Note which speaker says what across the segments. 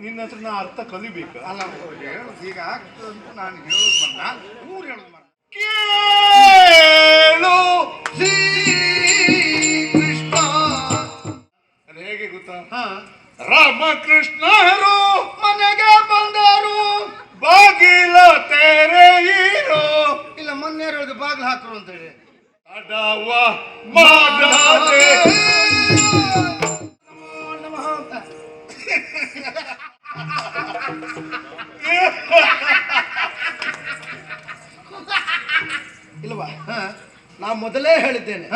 Speaker 1: ನಿನ್ನ ಹತ್ರ ನಾ ಅರ್ಥ ಕಲಿಬೇಕು.
Speaker 2: ಅಲ್ಲ ಈಗ ಆಗ್ತದೆ ಅಂತ ನಾನು ಹೇಳೋದು ಮನ್ನ ಊರು ಹೇಳೋದು ಮನ್ನ
Speaker 1: ಕೇಳು ಶ್ರೀ ಕೃಷ್ಣ. ಅದು ಹೇಗೆ ಗೊತ್ತಾ?
Speaker 2: ಹಾ.
Speaker 1: ರಾಮಕೃಷ್ಣರು
Speaker 2: ಮನೆಗೆ ಬಂದರು.
Speaker 1: ಬಾಗಿಲ ತೆರೆಯಿರೋ
Speaker 2: ಇಲ್ಲ ಮೊನ್ನೆ ಹೇಳೋದು ಬಾಗಿಲು ಹಾಕರು ಅಂತ ಹೇಳಿ.
Speaker 1: ಅಡವ ಮಾಡದೆ
Speaker 3: ಮೊದಲೇ ಹೇಳಿದ್ದೇನೆ.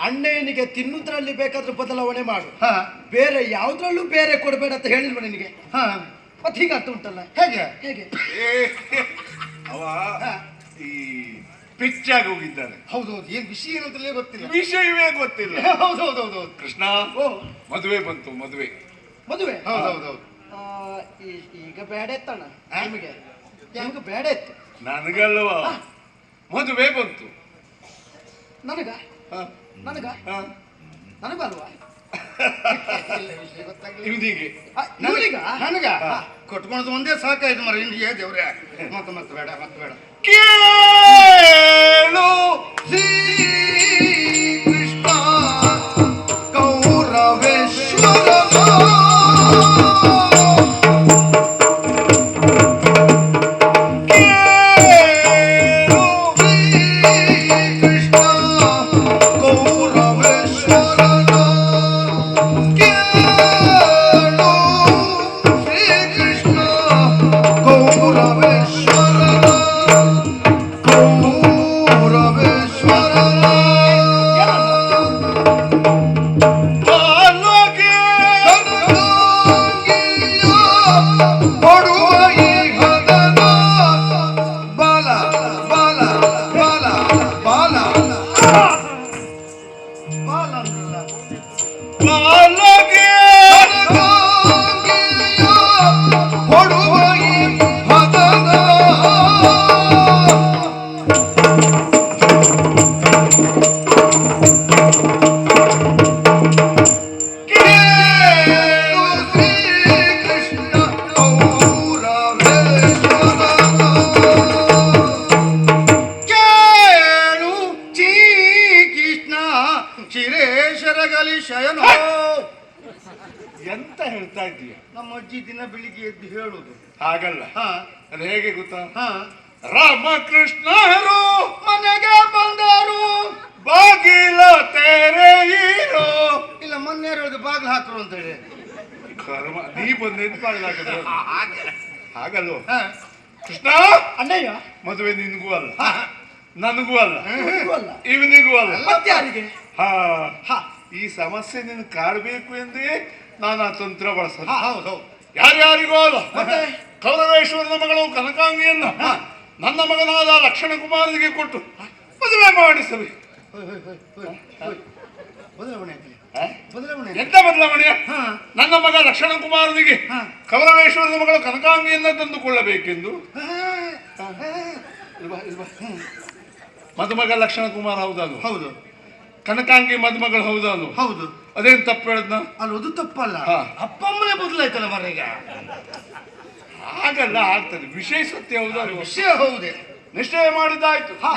Speaker 2: ಅಣ್ಣನಿಗೆ
Speaker 3: ತಿನ್ನುದ್ರಲ್ಲಿ ತಿನ್ನುವುದ್ರಲ್ಲಿ ಬೇಕಾದ್ರೂ ಬದಲಾವಣೆ ಮಾಡು.
Speaker 2: ಹಾ.
Speaker 3: ಬೇರೆ ಯಾವ್ದ್ರಲ್ಲೂ ಬೇರೆ ಕೊಡಬೇಡ ಅಂತ ಹೇಳಿಲ್ವ ನಿನಗೆ?
Speaker 2: ಮತ್ತೆ
Speaker 3: ಮತ್ತೆ ಅರ್ಥ ಉಂಟಲ್ಲ?
Speaker 2: ಹೇಗೆ?
Speaker 3: ಹೇಗೆ?
Speaker 1: ಏ, ಅವ ಈ ಪಿಚ್ಚಾಗಿ ಹೋಗಿದ್ದಾನೆ.
Speaker 2: ಹೌದು ಹೌದು ಏನ್ ವಿಷಯ ಏನಂತಲೇ ಗೊತ್ತಿಲ್ಲ.
Speaker 1: ವಿಷಯವೇ ಗೊತ್ತಿಲ್ಲ.
Speaker 2: ಹೌದು ಹೌದು ಹೌದು ಹೌದು
Speaker 1: ಕೃಷ್ಣ
Speaker 3: ಓ.
Speaker 1: ಮದುವೆ ಬಂತು ಮದುವೆ.
Speaker 3: ಮದುವೆ?
Speaker 2: ಹೌದು ಹೌದು ಹೌದು
Speaker 3: ಆ, ಈ- ಈಗ ಬೇಡ ಎತ್ತಣ್ಣ
Speaker 2: ಆ?
Speaker 3: ನಿಮಗೆ. ನಿಮಗೆ ಬೇಡ ಎತ್ತು.
Speaker 1: ನನಗಲ್ವಾ ಮದುವೆ ಬಂತು.
Speaker 3: ನನಗ?
Speaker 1: ಹ,
Speaker 3: ನನಗ?
Speaker 1: ಹ.
Speaker 3: ನನಗಲ್ವಾ.
Speaker 1: ಇವನಿಗೆ.
Speaker 3: ಆ,
Speaker 2: ನನಗ? ಕೊಟ್ಕೊಳೋದು ಒಂದೇ ಸಾಕಾಯ್ತು ಮರ ಇನ್ನು ಏ ದೇವ್ರೆ. ಮತ್ತೆ ಮತ್ತೆ ಬೇಡ ಮತ್ತ ಬೇಡ.
Speaker 1: ಕೇಳು
Speaker 2: ಬಾಲ
Speaker 1: ಅದು ಹೇಗೆ ಗೊತ್ತಾ?
Speaker 2: ಹಾ.
Speaker 1: ರಾಮಕೃಷ್ಣರು
Speaker 2: ಮನೆಗೆ ಬಂದರು.
Speaker 1: ಬಾಗಿಲ ತೆರೆ
Speaker 2: ಇಲ್ಲ ಮೊನ್ನೆ ಬಾಗಿಲು ಹಾಕರು ಅಂತ ಹೇಳಿ.
Speaker 1: ಕರ್ಮ ನೀ ಬಂದ ಹಾಗೆ. ಹಾಗಲ್ವ?
Speaker 2: ಹಾಗಲ್ಲ
Speaker 1: ಕೃಷ್ಣ?
Speaker 3: ಅಣ್ಣಯ್ಯ?
Speaker 1: ಮದುವೆ ನಿನಗೂ ಅಲ್ಲ. ನನಗೂ ಅಲ್ಲ. ಇವನಿಗೂ ಅಲ್ಲ.
Speaker 3: ಯಾರಿಗೆ?
Speaker 1: ಹಾ. ಈ ಸಮಸ್ಯೆ ನಿನ್ ಕಾಡ್ಬೇಕು ಎಂದೇ ನಾನು ಆ ತಂತ್ರ ಬಳಸ ಯಾರ್ಯಾರಿಗೂ ಅಲ್ಲ? ಕೌರವೇಶ್ವರನ ಮಗಳು ಕನಕಾಂಗಿಯನ್ನ ನನ್ನ ಮಗನಾದ ಲಕ್ಷ್ಮಣ ಕುಮಾರನಿಗೆ ಕೊಟ್ಟು ಮದುವೆ
Speaker 2: ಮಾಡಿಸಲಿ.
Speaker 1: ಎಂತ ಬದಲಾವಣೆ? ನನ್ನ ಮಗ ಲಕ್ಷ್ಮಣ ಕುಮಾರನಿಗೆ
Speaker 2: ಹಾ.
Speaker 1: ಕೌರವೇಶ್ವರನ ಮಗಳು ಕನಕಾಂಗಿಯನ್ನ ತಂದುಕೊಳ್ಳಬೇಕೆಂದು. ಮದುಮಗ ಲಕ್ಷಣ ಕುಮಾರ ಹೌದಲ್ವ?
Speaker 2: ಹೌದು.
Speaker 1: ಕನಕಾಂಗಿ ಮದುಮಗಳು ಹೌದಲ್ವ?
Speaker 2: ಹೌದು.
Speaker 1: ಅದೇನ್ ತಪ್ಪು ಹೇಳದ್ನ?
Speaker 2: ಅಲ್ಲ ಅದು ತಪ್ಪಲ್ಲ. ಅಪ್ಪಮ್ಮನೇ ಬದಲಾಯ್ತಲ್ಲ ಮರೀಗ
Speaker 1: ಹಾಗಲ್ಲ ಆಗ್ತದೆ. ವಿಷಯ ಸತ್ಯ ಹೌದು
Speaker 2: ವಿಷಯ ಹೌದೇ.
Speaker 1: ನಿಶ್ಚಯ ಮಾಡಿದ್ದಾಯ್ತು
Speaker 2: ಹಾ.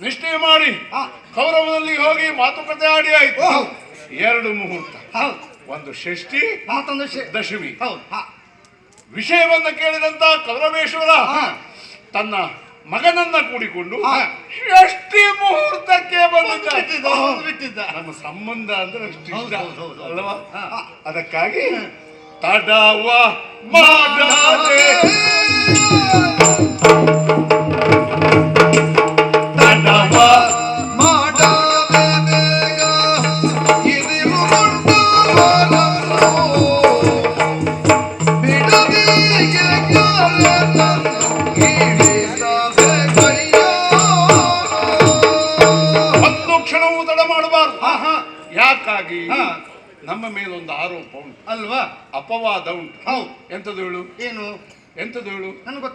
Speaker 1: ನಿಶ್ಚಯ ಮಾಡಿ.
Speaker 3: ಕೌರವನಲ್ಲಿ
Speaker 1: ಕೌರವದಲ್ಲಿ ಹೋಗಿ ಮಾತುಕತೆ ಆಡಿ ಆಯ್ತು. ಎರಡು ಮುಹೂರ್ತ.
Speaker 2: ಹೌದು.
Speaker 1: ಒಂದು ಷಷ್ಠಿ
Speaker 2: ಮತ್ತೊಂದು
Speaker 1: ದಶಮಿ. ವಿಷಯವನ್ನ ಕೇಳಿದಂತ ಕೌರವೇಶ್ವರ. ತನ್ನ ಮಗನನ್ನ ಕೂಡಿಕೊಂಡು. ಷಷ್ಠಿ ಮುಹೂರ್ತಕ್ಕೆ ಬಂದಿದ್ದ. ನಮ್ಮ ಸಂಬಂಧ ಅಂದ್ರೆ ಅಷ್ಟು. ಅಲ್ವಾ? ಅದಕ್ಕಾಗಿ ತಡವ ಮಾಡದೆ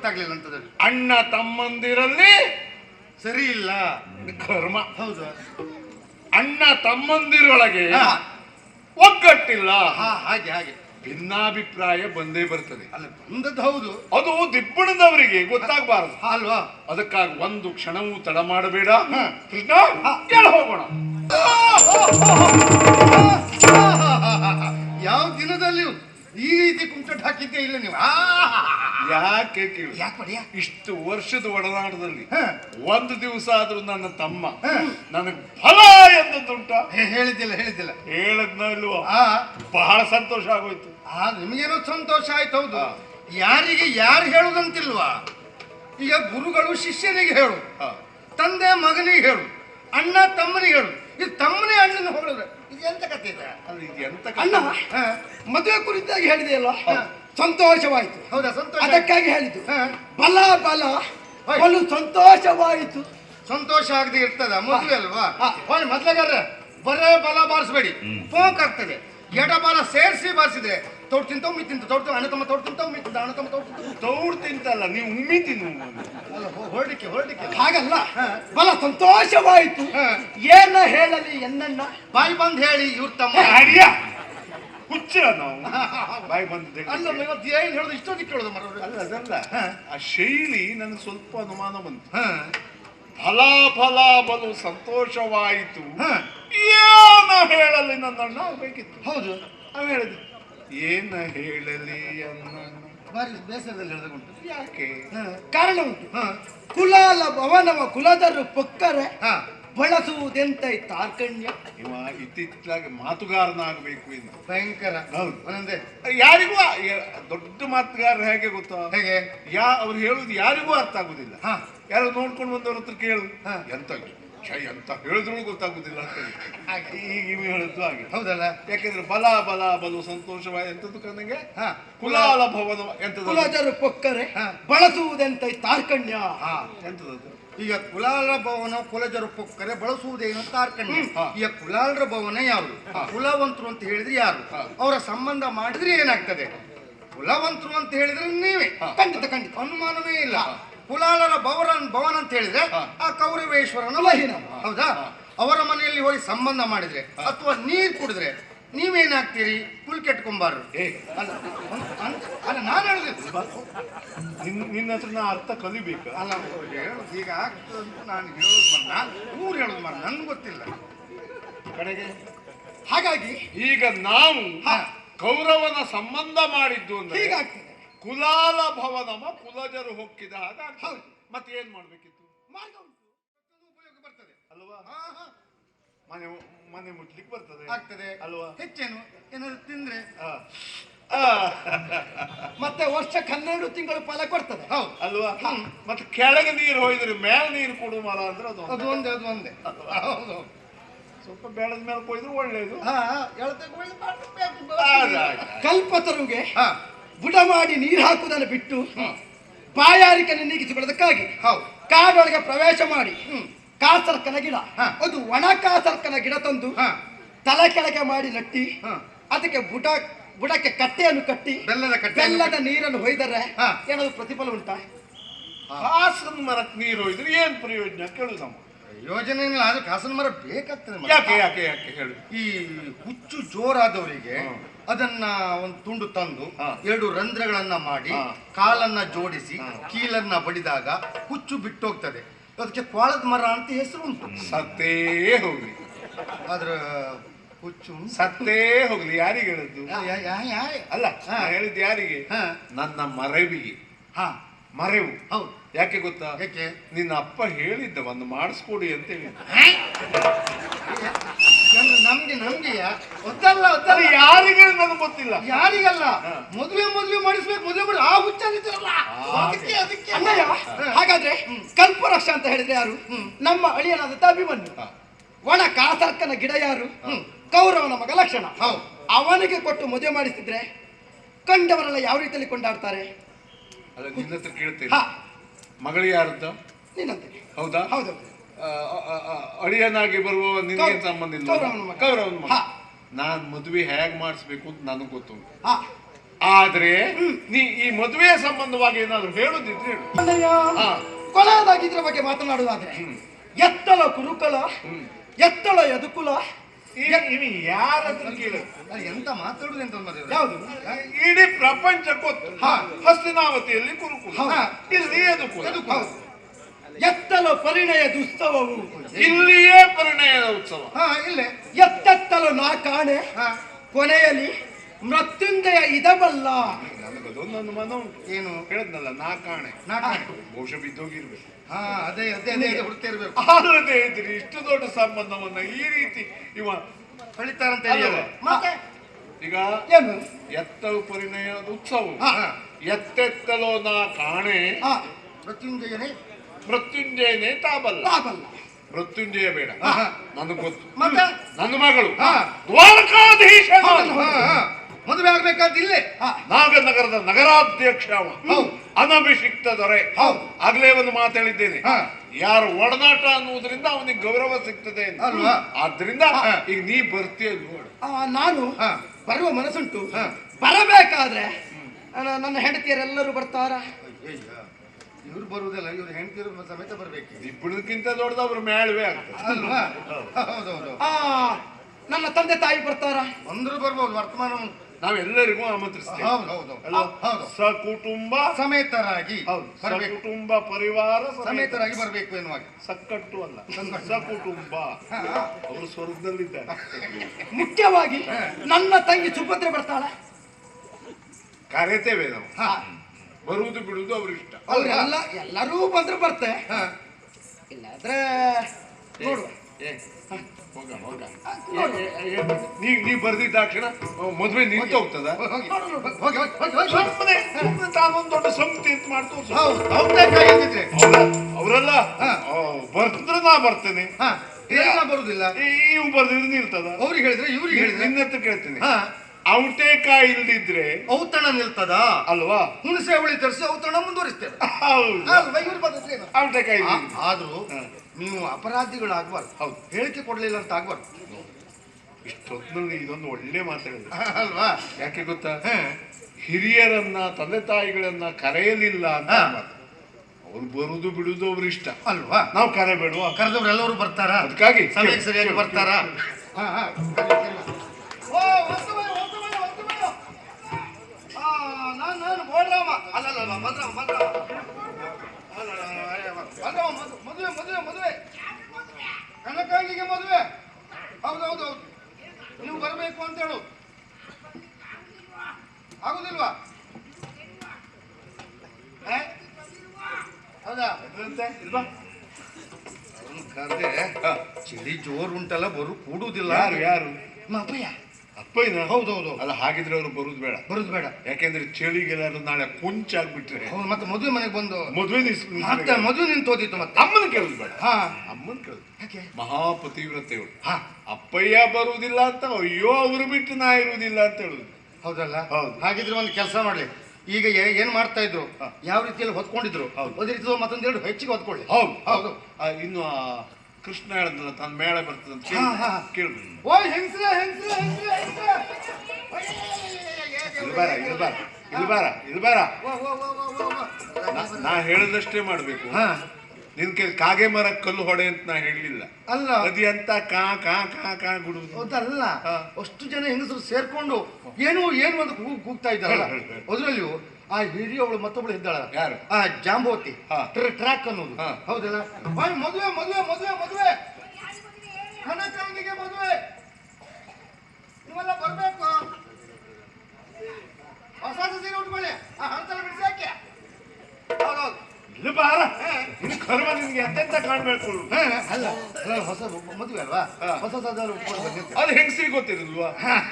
Speaker 2: ಗೊತ್ತಾಗ್ಲಿಲ್ಲ ಅಂತ
Speaker 1: ಅಣ್ಣ ತಮ್ಮಂದಿರಲ್ಲಿ
Speaker 2: ಸರಿ ಇಲ್ಲ.
Speaker 1: ಕರ್ಮ
Speaker 2: ಹೌದು.
Speaker 1: ಅಣ್ಣ ತಮ್ಮಂದಿರೊಳಗೆ. ಒಗ್ಗಟ್ಟಿಲ್ಲ.
Speaker 2: ಹಾ ಹಾಗೆ ಹಾಗೆ.
Speaker 1: ಭಿನ್ನಾಭಿಪ್ರಾಯ ಬಂದೇ ಬರ್ತದೆ.
Speaker 2: ಅಲ್ಲ ಬಂದದ್ದು ಹೌದು.
Speaker 1: ಅದು ದಿಬ್ಬಣದವರಿಗೆ ಗೊತ್ತಾಗಬಾರದು.
Speaker 2: ಅಲ್ವಾ?
Speaker 1: ಅದಕ್ಕಾಗಿ ಒಂದು ಕ್ಷಣವೂ ತಡ ಮಾಡಬೇಡ. ಕೃಷ್ಣ ಕೇಳ ಹೋಗೋಣ.
Speaker 2: ಯಾವ ದಿನದಲ್ಲಿಯೂ ಈ ರೀತಿ ಕುಂಟಟ್ ಹಾಕಿದ್ದೇ ಇಲ್ಲ ನೀವು? ಆ,
Speaker 1: ಯಾಕೆ ಕೇಳಿ?
Speaker 2: ಯಾಕೆ ಪಡಿಯ
Speaker 1: ಇಷ್ಟು ವರ್ಷದ ಒಡನಾಟದಲ್ಲಿ ಒಂದು ದಿವಸ ಆದ್ರೂ ನನ್ನ ತಮ್ಮ. ನನಗೆ ಫಲ ಎಂದದ್ದುಂಟ?
Speaker 2: ಹೇಳಿದ್ದಿಲ್ಲ ಹೇಳಿದ್ದಿಲ್ಲ.
Speaker 1: ಹೇಳದ್ನ ಇಲ್ವಾ?
Speaker 2: ಆ.
Speaker 1: ಬಹಳ ಸಂತೋಷ ಆಗೋಯ್ತು.
Speaker 2: ಆ ನಿಮಗೇನೋ ಸಂತೋಷ ಆಯ್ತು ಹೌದು. ಯಾರಿಗೆ ಯಾರು ಹೇಳುದಂತಿಲ್ವಾ? ಈಗ ಗುರುಗಳು ಶಿಷ್ಯನಿಗೆ ಹೇಳು. ತಂದೆ ಮಗನಿಗೆ ಹೇಳು ಅಣ್ಣ ತಮ್ಮನಿಗೆ ಹೇಳು. ಇದು ತಮ್ಮನೇ ಅಣ್ಣನ ಹೊಗಳಿದ್ರೆ ಇದು ಎಂತ ಕಥೆ ಇದೆ?
Speaker 1: ಅದು ಇದು ಎಂತ
Speaker 3: ಅಣ್ಣ ಮದುವೆ ಕುರಿತಾಗಿ ಹೇಳಿದೆಯಲ್ಲ ಸಂತೋಷವಾಯಿತು.
Speaker 2: ಹೌದಾ ಸಂತೋಷ?
Speaker 3: ಅದಕ್ಕಾಗಿ ಹೇಳಿದ್ದು.
Speaker 2: ಹಾ.
Speaker 3: ಬಲ ಬಲ. ಬಲು ಸಂತೋಷವಾಯಿತು.
Speaker 2: ಸಂತೋಷ ಆಗದೆ ಇರ್ತದ? ಮದುವೆ ಅಲ್ವಾ?
Speaker 3: ಹಾ.
Speaker 2: ಬರ ಬಲ ಬಾರಿಸ್ಬೇಡಿ. ಪೋಕ್ ಆಗ್ತದೆ. ಎಡ ಬಲ ಸೇರಿಸಿ ಬಾರಿಸಿದ್ರೆ ತೋಡ್ ತಿಂತಾವ್ ಮಿ ತಿಂತ ತೋಡ್ ಅಣ್ಣ ತಮ್ಮ ತೋಡ್ ತಿಂತಾವ್ ಮಿ ತಿಂತ ಅಣ್ಣ ತಮ್ಮ ತೋಡ್ ತಿಂತಾವ್
Speaker 1: ತೌಡ್ ತಿಂತಲ್ಲ ನೀವು ಉಮ್ಮಿ ತಿನ್ನು
Speaker 2: ಅಲ್ಲ ಹೊರಡಿಕೆ ಹೊರಡಿಕೆ.
Speaker 3: ಹಾಗಲ್ಲ.
Speaker 2: ಹಾ.
Speaker 3: ಬಲ ಸಂತೋಷವಾಯಿತು.
Speaker 2: ಹಾ.
Speaker 3: ಏನ ಹೇಳಲಿ ಎನ್ನಣ್ಣ?
Speaker 2: ಬಾಯಿ ಬಂದ್ ಹೇಳಿ ಇವ್ರ ತಮ್ಮ.
Speaker 1: ಅಡಿಯ. ಹುಚ್ಚ ನಾವು. ಬಾಯಿ ಬಂದ್
Speaker 2: ಅಲ್ಲ ಇವತ್ತು ಏನು ಹೇಳೋದು? ಇಷ್ಟೊಂದು ಕೇಳೋದು ಮರ
Speaker 1: ಅಲ್ಲ ಅದಲ್ಲ. ಆ ಶೈಲಿ ನನಗೆ ಸ್ವಲ್ಪ ಅನುಮಾನ ಬಂತು.
Speaker 2: ಹಾ.
Speaker 1: ಫಲ ಫಲ ಬಲು ಸಂತೋಷವಾಯಿತು.
Speaker 2: ಹಾ.
Speaker 1: ಏನ ಹೇಳಲಿ ನನ್ನ ಬೇಕಿತ್ತು.
Speaker 2: ಹೌದು.
Speaker 1: ಅವ್ ಹೇಳಿದ ಏನ ಹೇಳಲಿ ಅನ್ನ?
Speaker 2: ಬಾರಿ ಬೇಸರದಲ್ಲಿ ಹೇಳಿದುಂಟು
Speaker 1: ಯಾಕೆ?
Speaker 3: ಕಾರಣ ಉಂಟು.
Speaker 2: ಹಾ.
Speaker 3: ಕುಲಾಲ ಭವನವ ಕುಲದರು ಪೊಕ್ಕರೆ ಬಳಸುವುದೆಂತ ತಾರ್ಕಣ್ಯ
Speaker 1: ಇವ ಇತ್ತಿತ್ತಲಾಗಿ ಮಾತುಗಾರನಾಗಬೇಕು ಎಂದು.
Speaker 2: ಭಯಂಕರ.
Speaker 1: ಹೌದು. ಯಾರಿಗೂ ದೊಡ್ಡ ಮಾತುಗಾರ ಹೇಗೆ ಗೊತ್ತಾ?
Speaker 2: ಹೇಗೆ?
Speaker 1: ಯಾ ಅವ್ರು ಹೇಳುದು ಯಾರಿಗೂ ಅರ್ಥ ಆಗುದಿಲ್ಲ
Speaker 2: ಹಾ.
Speaker 1: ಯಾರು ನೋಡ್ಕೊಂಡು ಬಂದವ್ರ ಹತ್ರ ಕೇಳು.
Speaker 2: ಹಾ.
Speaker 1: ಎಂತ ಛೆ, ಅಂತ ಹೇಳಿದ್ರು ಗೊತ್ತಾಗುದಿಲ್ಲ ಅಂತ
Speaker 2: ಹಾಗೆ.
Speaker 1: ಈಗ ಇವ್ ಹೇಳುದು ಹಾಗೆ.
Speaker 2: ಹೌದಲ್ಲ?
Speaker 1: ಯಾಕೆಂದ್ರೆ ಬಲ ಬಲ ಬಲು ಸಂತೋಷವ ಎಂತದ್ದು ಕಣ್ಣಿಗೆ?
Speaker 2: ಹಾ.
Speaker 1: ಕುಲಾಲ ಭವನ ಎಂತದ್ದು
Speaker 3: ಕುಲಜರು ಪೊಕ್ಕರೆ. ಬಳಸುವುದೆಂತೈ ತಾರ್ಕಣ್ಯ?
Speaker 2: ಹಾ
Speaker 1: ಎಂತದದು
Speaker 2: ಈಗ ಕುಲಾಲರ ಭವನ ಕುಲಜರು ಪೊಕ್ಕರೆ ಬಳಸುವುದೇನು ತಾರ್ಕಣ್ಯ. ಈಗ ಕುಲಾಲರ ಭವನ ಯಾರು? ಕುಲವಂತರು ಅಂತ ಹೇಳಿದ್ರೆ ಯಾರು? ಅವರ ಸಂಬಂಧ ಮಾಡಿದ್ರೆ ಏನಾಗ್ತದೆ? ಕುಲವಂತರು ಅಂತ ಹೇಳಿದ್ರೆ ನೀವೇ.
Speaker 3: ಖಂಡಿತ ಖಂಡಿತ.
Speaker 2: ಅನುಮಾನವೇ ಇಲ್ಲ. ಕುಲಾಲರ ಭವನ ಭವನ ಅಂತ ಹೇಳಿದ್ರೆ ಆ ಕೌರವೇಶ್ವರನ
Speaker 3: ವಹಿನ
Speaker 2: ಹೌದಾ? ಅವರ ಮನೆಯಲ್ಲಿ ಹೋಗಿ ಸಂಬಂಧ ಮಾಡಿದ್ರೆ ಅಥವಾ ನೀರು ಕುಡಿದ್ರೆ ನೀವೇನಾಗ್ತೀರಿ? ಕುಲ್ ಕೆಟ್ಕೊಂಬಾರ್ರು.
Speaker 1: ಏ.
Speaker 2: ಅಲ್ಲ ನಾನು ಹೇಳಿದ್ರು
Speaker 1: ನಿನ್ ನಿನ್ನ ಹತ್ರ ನಾ ಅರ್ಥ ಕಲಿಬೇಕು.
Speaker 2: ಅಲ್ಲ ಹೇಳೋದು ಈಗ ಆಗ್ತದೆ ಅಂತ ನಾನು ಹೇಳೋದು ಮರ ನಾನು ಊರು ಹೇಳೋದು ಮರ ನನ್ಗೆ ಗೊತ್ತಿಲ್ಲ.
Speaker 1: ಕಡೆಗೆ.
Speaker 3: ಹಾಗಾಗಿ
Speaker 1: ಈಗ ನಾವು. ಕೌರವನ ಸಂಬಂಧ ಮಾಡಿದ್ದು ಅಂದ್ರೆ
Speaker 3: ಹೀಗಾಗ್ತದೆ.
Speaker 1: ಕುಲಾಲ ಭವನಮ ಕುಲಜರು ಹೊಕ್ಕಿದ ಹಾಗೆ. ಮತ್ತೆ ಏನ್ ಮಾಡ್ಬೇಕಿತ್ತು?
Speaker 3: ಮಾರ್ಗ
Speaker 2: ಉಪಯೋಗ ಬರ್ತದೆ.
Speaker 1: ಅಲ್ವಾ? ಮನೆ ಮನೆ ಮುಟ್ಲಿಕ್ಕೆ ಬರ್ತದೆ.
Speaker 2: ಆಗ್ತದೆ.
Speaker 1: ಅಲ್ವಾ?
Speaker 2: ಹೆಚ್ಚೇನು? ಏನಾದ್ರು ತಿಂದ್ರೆ.
Speaker 3: ಮತ್ತೆ ವರ್ಷಕ್ಕೆ ಹನ್ನೆರಡು ತಿಂಗಳು ಫಲ ಕೊಡ್ತದೆ.
Speaker 2: ಹೌದು.
Speaker 1: ಅಲ್ವಾ? ಮತ್ತೆ ಕೆಳಗೆ ನೀರು ಹೋಯ್ದ್ರೆ ಮೇಲ್ ನೀರು ಕೊಡು ಮರ ಅಂದ್ರೆ ಅದು
Speaker 2: ಅದು ಒಂದೇ ಅದು ಒಂದೇ. ಹೌದು.
Speaker 1: ಸ್ವಲ್ಪ ಬೆಳೆದ ಮೇಲೆ ಕೊಯ್ದ್ರೆ ಒಳ್ಳೇದು.
Speaker 3: ಕಲ್ಪತರುಗೆ
Speaker 2: ಹಾ.
Speaker 3: ಬುಡ ಮಾಡಿ ನೀರು ಹಾಕುವುದನ್ನು ಬಿಟ್ಟು ಬಾಯಾರಿಕೆಯನ್ನು ನೀಗಿಸಿಕೊಳ್ಳೋದಕ್ಕಾಗಿ
Speaker 2: ಹೌದು
Speaker 3: ಕಾಡೊಳಗೆ ಪ್ರವೇಶ ಮಾಡಿ. ಕಾಸರ್ಕನ ಗಿಡ.
Speaker 2: ಹಾ.
Speaker 3: ಅದು ಒಣ ಕಾಸರ್ಕನ ಗಿಡ ತಂದು
Speaker 2: ಹಾ.
Speaker 3: ತಲೆ ಕೆಳಗೆ ಮಾಡಿ ನಟ್ಟಿ
Speaker 2: ಹಾ.
Speaker 3: ಅದಕ್ಕೆ ಬುಡ ಬುಡಕ್ಕೆ ಕಟ್ಟೆಯನ್ನು ಕಟ್ಟಿ
Speaker 2: ಬೆಲ್ಲದ
Speaker 3: ಬೆಲ್ಲದ ನೀರನ್ನು ಹೊಯ್ದರೆ
Speaker 2: ಹಾ.
Speaker 3: ಏನಾದ್ರು ಪ್ರತಿಫಲ ಉಂಟಾ?
Speaker 1: ಕಾಸನ ಮರಕ್ಕೆ ನೀರು ಹೋಯ್ದ್ರೆ ಏನ್ ಪ್ರಯೋಜನ? ಕೇಳು ನಾವು
Speaker 2: ಯೋಜನೆ ಇಲ್ಲ ಆದ್ರೆ ಕಾಸನ ಮರ ಬೇಕಾಗ್ತದೆ
Speaker 1: ಯಾಕೆ ಯಾಕೆ ಯಾಕೆ ಹೇಳು.
Speaker 2: ಈ ಹುಚ್ಚು ಜೋರಾದವರಿಗೆ. ಅದನ್ನ ಒಂದು ತುಂಡು ತಂದು ಎರಡು ರಂಧ್ರಗಳನ್ನ ಮಾಡಿ. ಕಾಲನ್ನ ಜೋಡಿಸಿ. ಕೀಲನ್ನ ಬಡಿದಾಗ ಹುಚ್ಚು ಬಿಟ್ಟೋಗ್ತದೆ. ಅದಕ್ಕೆ ಕ್ವಾಳದ ಮರ ಅಂತ ಹೆಸರು ಉಂಟು.
Speaker 1: ಸತ್ತೇ ಹೋಗ್ಲಿ.
Speaker 2: ಆದ್ರ ಹುಚ್ಚು
Speaker 1: ಸತ್ತೇ ಹೋಗ್ಲಿ. ಯಾರಿಗೆ ಹೇಳಿದ್ದು ಅಲ್ಲ
Speaker 2: ಹಾ.
Speaker 1: ಹೇಳಿದ್ದು ಯಾರಿಗೆ. ನನ್ನ ಮರವಿಗೆ.
Speaker 2: ಹಾ.
Speaker 1: ಮರೆವು.
Speaker 2: ಹೌದು.
Speaker 1: ಯಾಕೆ ಗೊತ್ತಾ?
Speaker 2: ಯಾಕೆ?
Speaker 1: ನಿನ್ನ ಅಪ್ಪ ಹೇಳಿದ್ದ ಒಂದು ಮಾಡಿಸ್ಕೊಡಿ ಅಂತ ಹೇಳಿ
Speaker 2: ನಮ್ಗೆ ನಮ್ಗೆ ಗೊತ್ತಲ್ಲ ಗೊತ್ತಲ್ಲ
Speaker 1: ಯಾರಿಗೆ ನನಗೆ ಗೊತ್ತಿಲ್ಲ.
Speaker 2: ಯಾರಿಗಲ್ಲ. ಮದುವೆ ಮದುವೆ ಮಾಡಿಸ್ಬೇಕು. ಮದುವೆ ಮಾಡಿ ಆ ಹುಚ್ಚ ಅಂತಿರಲ್ಲ ಅದಕ್ಕೆ ಅದಕ್ಕೆ.
Speaker 3: ಅಣ್ಣಯ್ಯ ಹಾಗಾದ್ರೆ ಕಲ್ಪವೃಕ್ಷ ಅಂತ ಹೇಳಿದ್ರೆ ಯಾರು? ನಮ್ಮ ಅಳಿಯನಾದ ಅಭಿಮನ್ಯು
Speaker 1: ಹಾ.
Speaker 3: ಒಣ ಕಾಸರ್ಕನ ಗಿಡ ಯಾರು? ಕೌರವನ ಮಗ ಲಕ್ಷಣ.
Speaker 2: ಹೌದು.
Speaker 3: ಅವನಿಗೆ ಕೊಟ್ಟು ಮದುವೆ ಮಾಡಿಸಿದ್ರೆ ಕಂಡವರೆಲ್ಲ ಯಾವ ರೀತಿಯಲ್ಲಿ ಕೊಂಡಾಡ್ತಾರೆ?
Speaker 1: ಅಲ್ಲ ನಿನ್ನ ಹತ್ರ ಕೇಳ್ತೇನೆ.
Speaker 3: ಹಾ.
Speaker 1: ಮಗಳು ಯಾರದ್ದ
Speaker 3: ನೀನಂತೆ
Speaker 1: ಹೌದಾ?
Speaker 3: ಹೌದು.
Speaker 1: ಅಳಿಯನಾಗಿ ಬರುವ ನಿನಗೆ ಸಂಬಂಧ ಇಲ್ಲ
Speaker 3: ಕೌರವನ ಮಗ.
Speaker 1: ಕೌರವನ ಮಗ.
Speaker 3: ಹಾ.
Speaker 1: ನಾನ್ ಮದುವೆ ಹೇಗ್ ಮಾಡಿಸ್ಬೇಕು ಅಂತ ನನಗೆ ಗೊತ್ತು
Speaker 3: ಹಾ.
Speaker 1: ಆದ್ರೆ ನೀ ಈ ಮದುವೆಯ ಸಂಬಂಧವಾಗಿ ಏನಾದ್ರು ಹೇಳುದಿದ್ರೆ ಹೇಳು. ಹಾ.
Speaker 3: ಇದ್ರ ಬಗ್ಗೆ ಮಾತನಾಡುವುದಾದ್ರೆ ಎತ್ತಳ ಕುರುಕುಲ. ಎತ್ತಳ ಯದುಕುಲ
Speaker 1: ಯಾರ ಹತ್ರ ಕೇಳು
Speaker 2: ಎಂತ ಮಾತಾಡುದು ಅಂತ ಮಾತಾಡಿದ್ರೆ
Speaker 3: ಯಾವುದು?
Speaker 1: ಇಡೀ ಪ್ರಪಂಚ ಗೊತ್ತು. ಹಸ್ತಿನಾವತಿಯಲ್ಲಿ ಕುರುಕು
Speaker 3: ಹಾ.
Speaker 1: ಇಲ್ಲಿ ಅದು ಕುಲ.
Speaker 3: ಎತ್ತಲು ಪರಿಣಯದ ಉತ್ಸವವು
Speaker 1: ಇಲ್ಲಿಯೇ ಪರಿಣಯದ ಉತ್ಸವ.
Speaker 2: ಹಾ ಇಲ್ಲೇ.
Speaker 3: ಎತ್ತೆತ್ತಲು ನಾ ಕಾಣೆ
Speaker 2: ಹಾ.
Speaker 3: ಕೊನೆಯಲ್ಲಿ ಮೃತ್ಯುಂಜಯ ಇದವಲ್ಲ.
Speaker 1: ನನಗದೊಂದೊಂದು ಮನ ಉಂಟು
Speaker 2: ಏನು?
Speaker 1: ಹೇಳದ್ನಲ್ಲ ನಾ ಕಾಣೆ
Speaker 2: ನಾಟ
Speaker 1: ಬಹುಶಃ ಬಿದ್ದೋಗಿರ್ಬೇಕು.
Speaker 2: ಹಾ ಅದೇ ಅದೇ ಅದೇ ಅದೇ ಹುಡುಕ್ತಾ ಇರ್ಬೇಕು.
Speaker 1: ಅಲ್ಲದೆ ಇದ್ರಿ ಇಷ್ಟು ದೊಡ್ಡ ಸಂಬಂಧವನ್ನ ಈ ರೀತಿ ಇವ
Speaker 2: ಕಳಿತಾರಂತ ಹೇಳಿ
Speaker 1: ಅಲ್ವಾ?
Speaker 2: ಮತ್ತೆ?
Speaker 1: ಈಗ
Speaker 3: ಏನು?
Speaker 1: ಎತ್ತಲು ಪರಿಣಯದ ಉತ್ಸವ
Speaker 3: ಹಾ.
Speaker 1: ಎತ್ತೆತ್ತಲೋ ನಾ ಕಾಣೆ
Speaker 3: ಆ,
Speaker 2: ಮೃತ್ಯುಂಜಯನೇ?
Speaker 1: ಮೃತ್ಯುಂಜಯನೇ ತಾಬಲ್ಲ.
Speaker 3: ತಾಬಲ್ಲ.
Speaker 1: ಮೃತ್ಯುಂಜಯ ಬೇಡ. ನನಗೆ ಗೊತ್ತು. ನನ್ನ ಮಗಳು.
Speaker 2: ಹಾ.
Speaker 1: ದ್ವಾರಕಾಧೀಶ.
Speaker 2: ಮದುವೆ ಆಗ್ಬೇಕಾದ್ ಇಲ್ಲೇ
Speaker 1: ನಾಗನಗರದ ನಗರಾಧ್ಯಕ್ಷ. ಅನಭಿಷಿಕ್ತ ದೊರೆ ಆಗ್ಲೇ ಒಂದು ಮಾತು ಹೇಳಿದ್ದೇನೆ. ಯಾರು ಒಡನಾಟ ಅನ್ನುವುದರಿಂದ ಅವನಿಗೆ ಗೌರವ ಸಿಗ್ತದೆ.
Speaker 2: ಅಲ್ವಾ?
Speaker 1: ಆದ್ರಿಂದ. ಈಗ ನೀ ಬರ್ತೀಯ ನೋಡು
Speaker 3: ನಾನು. ಬರುವ ಮನಸ್ಸುಂಟು. ಬರಬೇಕಾದ್ರೆ ನನ್ನ- ಹೆಂಡತಿಯರೆಲ್ಲರೂ ಬರ್ತಾರ
Speaker 2: ಇವ್ರು ಬರುವುದಿಲ್ಲ ಇವ್ರು ಹೆಂಡತಿರು ಸಮೇತ ಬರ್ಬೇಕು
Speaker 1: ಇಬ್ಬಳಕ್ಕಿಂತ ದೊಡ್ಡದು ಅವ್ರ ಮೇಳವೇ ಆಗ್ತದೆ
Speaker 2: ಅಲ್ವಾ ಹೌದೌದು
Speaker 3: ನನ್ನ ತಂದೆ ತಾಯಿ ಬರ್ತಾರ
Speaker 2: ಬಂದ್ರು ಬರ್ಬೋದು ವರ್ತಮಾನ.
Speaker 1: ನಾವೆಲ್ಲರಿಗೂ ಆಮಂತ್ರಿಸ್ತೇವೆ. ಸಕುಟುಂಬ
Speaker 2: ಸಮೇತರಾಗಿ
Speaker 1: ಸಕುಟುಂಬ ಪರಿವಾರ ಸಮೇತ.
Speaker 2: ಸಮೇತರಾಗಿ ಬರಬೇಕು ಎನ್ನುವಾಗ.
Speaker 1: ಸಕ್ಕಟ್ಟು ಅಲ್ಲ. ಸಕುಟುಂಬ. ಅವರು ಸ್ವರ್ಗದಲ್ಲಿದ್ದಾರೆ
Speaker 3: ಮುಖ್ಯವಾಗಿ ನನ್ನ ತಂಗಿ ಸುಭದ್ರೆ ಬರ್ತಾಳೆ.
Speaker 1: ಕರೆತೇವೆ ನಾವು.
Speaker 3: ಹಾ.
Speaker 1: ಬರುವುದು ಬಿಡುವುದು ಅವ್ರ ಇಷ್ಟ
Speaker 3: ಅವ್ರೆಲ್ಲ ಎಲ್ಲರೂ ಬಂದ್ರೆ ಬರ್ತೆ. ಇಲ್ಲಾದ್ರೆ ನೋಡುವ.
Speaker 1: ನೀ ನೀ ಬರ್ದಿದ್ದ ತಕ್ಷಣ ಮದುವೆ ನಿಂತು ಹೋಗ್ತದ? ಸುಮ್ಮನೆ ತಾನೊಂದು ದೊಡ್ಡ ಸಂಸ್ಥೆ ಅಂತ ಮಾಡ್ತು
Speaker 2: ಹೌದು ಸೌತೆಕಾಯಿ ಇಲ್ದಿದ್ರೆ
Speaker 1: ಅವರೆಲ್ಲ. ಬರ್ತಿದ್ರೆ ನಾ ಬರ್ತೇನೆ.
Speaker 2: ಬರುದಿಲ್ಲ.
Speaker 1: ಇವ್ ಬರ್ದಿದ್ರೆ ನಿಲ್ತದ.
Speaker 2: ಅವ್ರಿಗೆ ಹೇಳಿದ್ರೆ ಇವ್ರಿಗೆ ಹೇಳಿದ್ರೆ.
Speaker 1: ನಿನ್ನ ಹತ್ರ ಕೇಳ್ತೀನಿ.
Speaker 2: ಹಾ.
Speaker 1: ಔಟೇಕಾಯಿ ಇಲ್ದಿದ್ರೆ
Speaker 2: ಔತಣ ನಿಲ್ತದ?
Speaker 1: ಅಲ್ವಾ?
Speaker 2: ಹುಣಸೆ ಹುಳಿ ತರಿಸಿ ಔತಣ ಮುಂದುವರಿಸ್ತೇವೆ.
Speaker 1: ಹೌದು.
Speaker 2: ಅಲ್ವಾ? ಇವ್ರು?
Speaker 1: ಔಟೇಕಾಯಿ
Speaker 2: ಆದ್ರೂ ನೀವು ಅಪರಾಧಿಗಳಾಗ್ಬಾರ್ದು
Speaker 1: ಹೌದು.
Speaker 2: ಹೇಳಿಕೆ ಕೊಡ್ಲಿಲ್ಲ ಅಂತ ಆಗ್ಬಾರ್ದು
Speaker 1: ಇಷ್ಟೊತ್ತಿನಲ್ಲಿ ಇದೊಂದು ಒಳ್ಳೆ ಮಾತಾಡಿದೆ
Speaker 2: ಅಲ್ವಾ?
Speaker 1: ಯಾಕೆ ಗೊತ್ತಾ?
Speaker 2: ಹಾ.
Speaker 1: ಹಿರಿಯರನ್ನ ತಂದೆ ತಾಯಿಗಳನ್ನ ಕರೆಯಲಿಲ್ಲ ಅಂತ
Speaker 2: ಹಾ.
Speaker 1: ಮಾತು. ಅವ್ರು ಬರುದು ಬಿಡುದು ಅವ್ರ ಇಷ್ಟ.
Speaker 2: ಅಲ್ವಾ?
Speaker 1: ನಾವು ಕರೆ ಬೇಡುವ?
Speaker 2: ಕರೆದವ್ರೆಲ್ಲರೂ ಬರ್ತಾರ?
Speaker 1: ಅದಕ್ಕಾಗಿ
Speaker 2: ಸರಿಯಾಗಿ ಬರ್ತಾರ ಹಾ, ಹಾ. ಓ, ಒಂದು ಬೈ, ಒಂದು ಬೈ, ಒಂದು ಬೈ. ಆ, ನಾನು ಅಲ್ಲಲ್ಲ, ಅಯ್ಯ, ಭದ್ರಾಮ, ಮದು- ಮದುವೆ ಮದುವೆ ಮದುವೆ ಕನಕಾಂಗಿಗೆ ಮದುವೆ ಹೌದೌದು ಹೌದು ನೀವು ಬರಬೇಕು ಅಂತ ಹೇಳು ಆಗುದಿಲ್ವಾ? ಹೌದಾ?
Speaker 1: ಇಲ್ವಾ?
Speaker 2: ಕರ್ದೆ. ಚಳಿ ಜೋರು ಉಂಟಲ್ಲ ಬರು ಕೂಡುದಿಲ್ಲ
Speaker 1: ಯಾರು ಯಾರು
Speaker 2: ಅಪ್ಪಯ್ಯ
Speaker 1: ಹೌದು
Speaker 2: ಹೌದೌದು
Speaker 1: ಅಲ್ಲ ಹಾಗಿದ್ರೆ ಅವ್ರು ಬರುದು ಬೇಡ.
Speaker 2: ಬರುದು ಬೇಡ.
Speaker 1: ಯಾಕೆಂದ್ರೆ ಚಳಿಗೆಲ್ಲಾರು ನಾಳೆ ಕುಂಚಾಗ್ಬಿಟ್ರೆ
Speaker 2: ಹೌದು ಮತ್ತೆ ಮದುವೆ ಮನೆಗೆ ಬಂದು
Speaker 1: ಮದುವೆ
Speaker 2: ಮತ್ತೆ
Speaker 1: ಮದುವೆ
Speaker 2: ಮದುವೆ ನಿಂತೋದಿತ್ತು ಮತ್ತೆ?
Speaker 1: ಅಮ್ಮನ ಕೇಳುದು ಬೇಡ.
Speaker 2: ಹಾ.
Speaker 1: ಅಮ್ಮನ ಕೇಳುದು.
Speaker 2: ಯಾಕೆ?
Speaker 1: ಮಹಾಪತಿವ್ರತೆಯವಳು
Speaker 2: ಹಾ.
Speaker 1: ಅಪ್ಪಯ್ಯ ಬರುವುದಿಲ್ಲ ಅಂತ ಅಯ್ಯೋ ಅವರು ಬಿಟ್ಟು ನಾ ಇರುವುದಿಲ್ಲ ಅಂತ ಹೇಳುದು.
Speaker 2: ಹೌದಲ್ಲ?
Speaker 1: ಹೌದು.
Speaker 2: ಹಾಗಿದ್ರೆ ಒಂದು ಕೆಲಸ ಮಾಡ್ಲಿ. ಈಗ ಏನ್ ಮಾಡ್ತಾ ಇದ್ರು. ಯಾವ ರೀತಿಯಲ್ಲಿ ಹೊತ್ಕೊಂಡಿದ್ರು?
Speaker 1: ಹೌದು.
Speaker 2: ಅದೇ ರೀತಿ ಮತ್ತೊಂದೆರಡು ಹೆಚ್ಚಿಗೆ ಹೊತ್ಕೊಳ್ಳಿ.
Speaker 1: ಹೌದು
Speaker 2: ಹೌದು.
Speaker 1: ಇನ್ನು ಕೃಷ್ಣ ಹೇಳಿದ್ನಲ್ಲ ತನ್ನ ಮೇಳ ಬರ್ತದೆ ಅಂತ
Speaker 2: ಹಾ, ಹಾ.
Speaker 1: ಕೇಳ್ಬಿಡಿ
Speaker 2: ಓ ಹೆಂಗ್ಸ್ರೆ ಹೆಂಗ್ಸ್ರೆ ಹೆಂಗ್ಸ್ರೆ ಹೆಂಗ್ಸ್ರೆ
Speaker 1: ಇಲ್ಲಿ ಬಾರ ಇಲ್ಲಿ ಬಾರ ಇಲ್ಲಿ ಬಾರ ಇಲ್ಲಿ ಬಾರ
Speaker 2: ಓ, ಓ, ಓ, ಓ, ಓ, ಓ.
Speaker 1: ನಾ- ನಾ ಹೇಳದಷ್ಟೇ ಮಾಡ್ಬೇಕು
Speaker 2: ಹಾ
Speaker 1: ನಿನ್ ಕೇಳಿ ಕಾಗೆ ಮರ ಕಲ್ಲು ಹೊಡೆ ಅಂತ ನಾ ಹೇಳಲಿಲ್ಲ
Speaker 2: ಅಲ್ಲ
Speaker 1: ಅದಿ ಅಂತ ಕಾ ಕಾ ಕಾ ಕಾ ಗುಡು
Speaker 2: ಹೌದಲ್ಲ
Speaker 1: ಹಾ.
Speaker 2: ಅಷ್ಟು ಜನ ಹೆಂಗಸರು ಸೇರ್ಕೊಂಡು ಏನು ಏನು ಒಂದು ಕೂಗ್- ಕೂಗ್ತಾ ಇದ್ದಾರಲ್ಲ
Speaker 1: ಹೇಳು, ಹೇಳು, ಹೇಳು.
Speaker 2: ಅದ್ರಲ್ಲಿಯೂ ಆ ಹಿರಿಯವಳು ಮತ್ತೊಬ್ಳು ಇದ್ದಾಳ.
Speaker 1: ಯಾರು?
Speaker 2: ಆ ಜಾಂಬೋತಿ.
Speaker 1: ಹಾ.
Speaker 2: ಟ್ರ್ಯಾಕ್ ಅನ್ನೋದು.
Speaker 1: ಹಾ.
Speaker 2: ಹೌದಲ್ಲ? ಓಯ್, ಮದುವೆ ಮದುವೆ ಮದುವೆ ಮದುವೆ. ಕನಕಾಂಗಿಗೆ ಮದುವೆ. ನೀವೆಲ್ಲ ಬರ್ಬೇಕು. ಹೊಸ ಹೊಸ ಸೀರೆ ಉಟ್ಕೊಳ್ಳಿ. ಆ ಹಣತೆಲ್ಲ ಬಿಡಿಸಿ ಹಾಕಿ. ಹೌದೌದು.
Speaker 1: ಇಲ್ಲಿ ಬಾರ. ನಿನ್ ಕರ್ಮ ನಿನ್ಗೆ ಅತ್ಯಂತ ಕಾಣ್ಬೇಕು?
Speaker 2: ಅಲ್ಲ ಅಲ್ಲ, ಹೊಸ ಮದುವೆ ಅಲ್ವಾ. ಹೊಸ ಹೊಸ ಉಟ್ಕೊಂಡು ಬಂದಿರ್ತಾರೆ
Speaker 1: ಅದು ಹೆಂಗಸ್ರಿಗೆ ಗೊತ್ತಿರಲ್ವಾ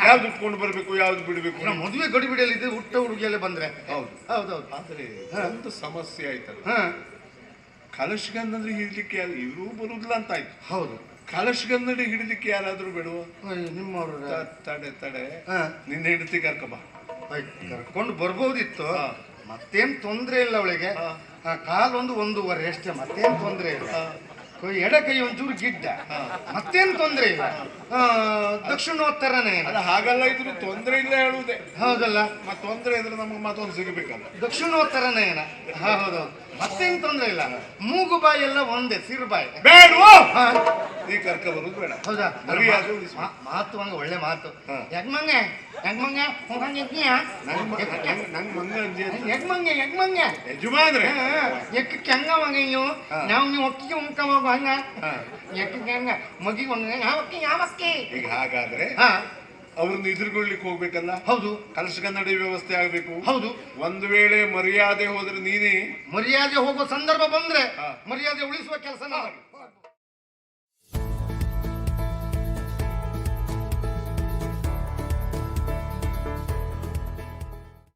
Speaker 1: ಯಾವ್ದು ಉಟ್ಕೊಂಡು ಬರ್ಬೇಕು ಯಾವ್ದು ಬಿಡ್ಬೇಕು?
Speaker 2: ನಮ್ಮ ಮದುವೆ ಗಡಿಬಿಡಿಯಲ್ಲಿ ಇದೆ ಹುಟ್ಟ ಹುಡುಗಿಯಲ್ಲೇ ಬಂದ್ರೆ.
Speaker 1: ಹೌದು.
Speaker 2: ಹೌದೌದು.
Speaker 1: ಆದ್ರೆ. ಒಂದು ಸಮಸ್ಯೆ ಆಯ್ತಲ್ಲ.
Speaker 2: ಹಾ.
Speaker 1: ಕಲಶಗಂಧಂದ್ರೆ ಹಿಡ್ಲಿಕ್ಕೆ ಇವರು ಇವ್ರು ಬರುದಿಲ್ಲ ಅಂತ ಆಯ್ತು.
Speaker 2: ಹೌದು.
Speaker 1: ಕಲಶಗಂಧಡಿ ಹಿಡಿಲಿಕ್ಕೆ ಯಾರಾದ್ರೂ ಬಿಡುವ?
Speaker 2: ನಿಮ್ಮವ್ರು
Speaker 1: ತಡೆ ತಡೆ. ನಿನ್ನೆ ಹೆಂಡತಿ ಕರ್ಕಬ
Speaker 2: ಕರ್ಕೊಂಡು ಬರ್ಬೋದಿತ್ತು. ಮತ್ತೇನ್ ತೊಂದ್ರೆ ಇಲ್ಲ ಅವಳಿಗೆ.
Speaker 1: ಆ
Speaker 2: ಕಾಲೊಂದು ಒಂದೂವರೆ ಅಷ್ಟೇ ಮತ್ತೇನ್ ತೊಂದ್ರೆ ಇಲ್ಲ. ಎಡ ಕೈ ಒಂಚೂರು ಗಿಡ್ಡ. ಮತ್ತೇನ್ ತೊಂದ್ರೆ ಇಲ್ಲ. ಆ, ದಕ್ಷಿಣೋತ್ತರನೇ.
Speaker 1: ಅಲ್ಲ ಹಾಗಲ್ಲ ಇದ್ರು ತೊಂದ್ರೆ ಇಲ್ಲ ಹೇಳುವುದೇ.
Speaker 2: ಹೌದಲ್ಲ.
Speaker 1: ಮತ್ತೊಂದ್ರೆ ಇದ್ರೆ ನಮ್ಗೆ ಮತ್ತೊಂದು ಸಿಗಬೇಕಲ್ಲ.
Speaker 2: ದಕ್ಷಿಣೋತ್ತರನೇನ. ಹೌದೌದು. ಮತ್ತೇನ್ ತೊಂದರೆ ಇಲ್ಲ. ಮೂಗು ಬಾಯಿ ಎಲ್ಲ ಒಂದೇ ಸಿರು ಬಾಯಿ.
Speaker 1: ಬೇಡವೋ? ನೀ ಕರ್ಕ ಬರುದು ಬೇಡ.
Speaker 2: ಹೌದಾ?
Speaker 1: ಉಳಿಸು
Speaker 2: ಮಾ- ಮಾತು ಹಂಗ ಒಳ್ಳೆ ಮಾತು.
Speaker 1: ಹಾ.
Speaker 2: ಯಗ್ಮಂಗೆ ಯಗ್ಮಂಗೆ ಹೋಗಂಗೆ ಇದ್ದೀಯಾ
Speaker 1: ನಂಗ್ ಮಂಗ ಅಂಜಿ ಅಂತ.
Speaker 2: ಯಗ್ಮಂಗೆ ಯಗ್ಮಂಗೆ.
Speaker 1: ಯಜಮಾನ್ರೆ?
Speaker 2: ಎಕ್ಕ ಕೆಂಗ ಮಂಗೆ ನೀವು
Speaker 1: ಹಾ.
Speaker 2: ನಾವು ನೀವು ಒಕ್ಕಿಗೆ ಉಮ್ಕ ಹೋಗು ಹಂಗ.
Speaker 1: ಹಾ.
Speaker 2: ಎಕ್ಕ ಕೆಂಗ ಮಗಿ ಒಂಗ ಯಾವಕ್ಕಿ ಯಾವಕ್ಕಿ?
Speaker 1: ಈಗ ಹಾಗಾದ್ರೆ
Speaker 2: ಹಾ.
Speaker 1: ಅವ್ರನ್ನ ಎದುರುಗೊಳ್ಳಿಕ್ಕೆ ಹೋಗ್ಬೇಕಲ್ಲ?
Speaker 2: ಹೌದು.
Speaker 1: ಕಲಶ ಕನ್ನಡಿ ವ್ಯವಸ್ಥೆ ಆಗ್ಬೇಕು.
Speaker 2: ಹೌದು.
Speaker 1: ಒಂದು ವೇಳೆ ಮರ್ಯಾದೆ ಹೋದ್ರೆ ನೀನೇ?
Speaker 2: ಮರ್ಯಾದೆ ಹೋಗೋ ಸಂದರ್ಭ ಬಂದ್ರೆ. ಮರ್ಯಾದೆ ಉಳಿಸುವ ಕೆಲಸ ನಾವು